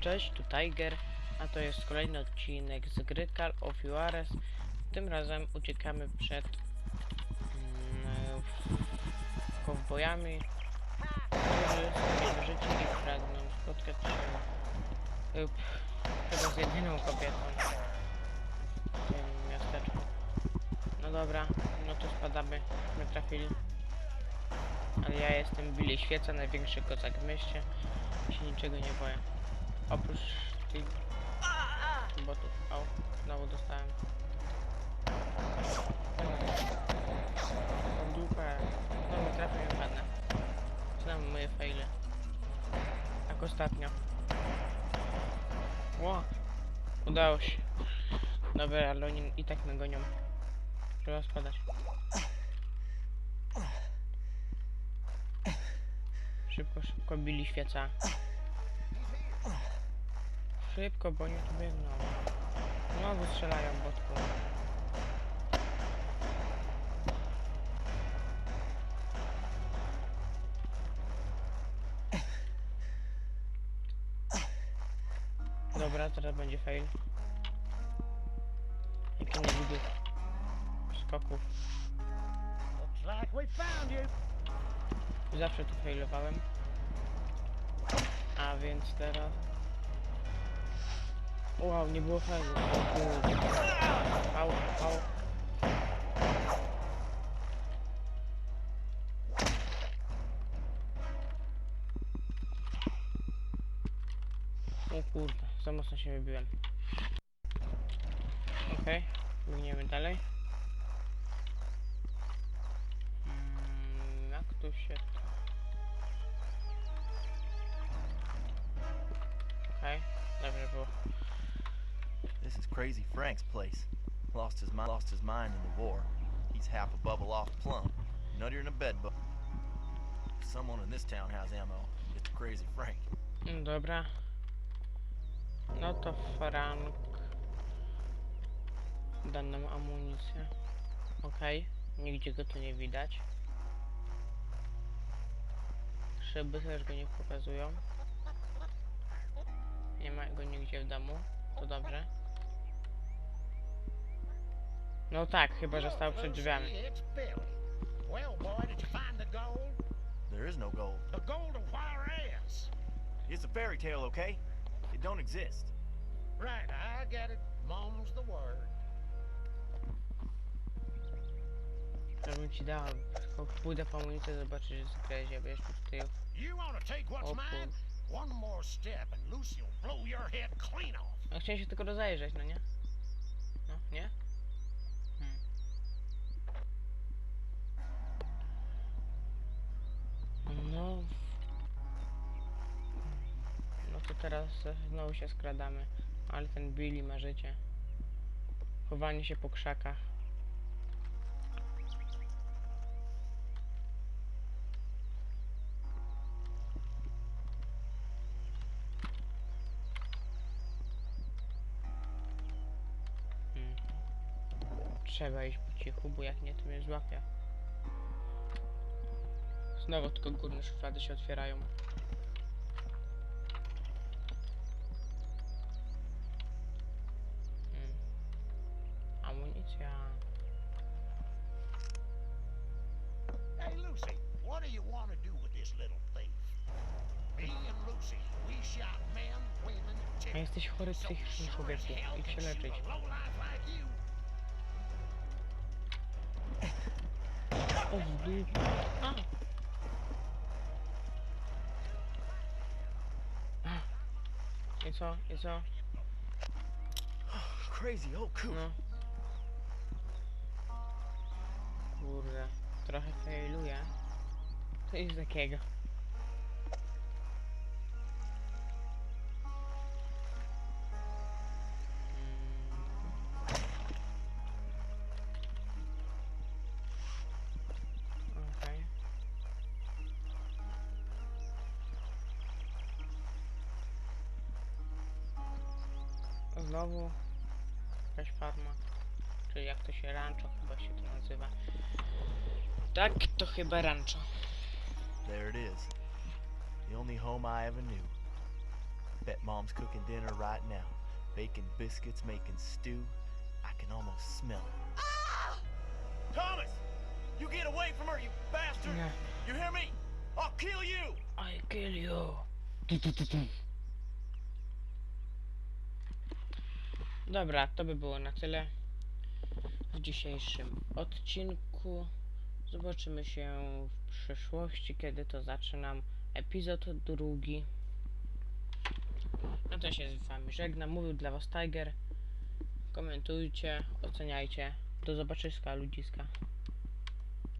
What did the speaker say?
Cześć, tu Tiger, a to jest kolejny odcinek z gry Call of Juarez. Tym razem uciekamy przed mm, kowbojami, którzy sobie życie i pragną spotkać się lub chyba z jedyną kobietą w tym miasteczku. No dobra, no to spadamy, my trafili. Ale ja jestem Billy Świeca, największy kozak w mieście się niczego nie boję. Oprócz tych botów. O, znowu dostałem. Tą dupę. Znowu trafię i padnę. Znowu moje faile. Jak ostatnio. Ło! Udało się. Dobra, ale oni i tak nagonią. Trzeba spadać. Szybko, szybko bili świeca. Szybko, bo oni tu biegną. Znowu strzelają botku. Dobra, teraz będzie fail. Jaki nie widzę skoków. Zawsze tu failowałem. A więc teraz... Wow, nie było kurde. Au, au. O kurde, za mocno się wybiłem. Okej, biegniemy dalej. Mm, jak tu się... Crazy Frank's place. Lost his mind, lost his mind in the war. He's half a bubble off plum, nuttier than a bed. If someone in this town has ammo, it's Crazy Frank. Dobra. No to Frank da nam amunicję. Okej, nigdzie go tu nie widać. Szyby też go nie pokazują. Nie ma go nigdzie w domu. To dobrze. No tak, chyba że stał przed drzwiami. Well, boy, did you find the gold? There is no gold. The gold of Juarez. It's a fairy tale, okay? It don't exist. Right, I get it. Mom's the word. To bym ci dał. Pójdę po amunicję zobaczyć, że zakresie, wiesz, tu tył. You want to take what's mine? One more step and Lucy'll blow your head clean off. No chciałem się tylko rozejrzeć, no nie? No, nie? Teraz znowu się skradamy. Ale ten Billy ma życie. Chowanie się po krzakach. Hmm. Trzeba iść po cichu, bo jak nie, to mnie złapie. Znowu tylko górne szuflady się otwierają. A jesteś chory psychicznie, człowieku. Idź się leczyć. O, w dupę. A! I co? I co? Crazy old coot. No. Kurde, trochę failuje. To jest takiego. Znowu jakaś farma. Czyli jak to się rancho chyba się to nazywa. Tak, to chyba rancho. There it is. The only home I ever knew. Bet mom's cooking dinner right now. Baking biscuits, making stew. I can almost smell it. Ah! Thomas! You get away from her, you bastard! Nie. You hear me? I'll kill you! I kill you. Dobra, to by było na tyle w dzisiejszym odcinku. Zobaczymy się w przyszłości, kiedy to zaczynam epizod drugi. No to się z wami żegnam. Mówił dla was Tiger. Komentujcie, oceniajcie. Do zobaczyska ludziska.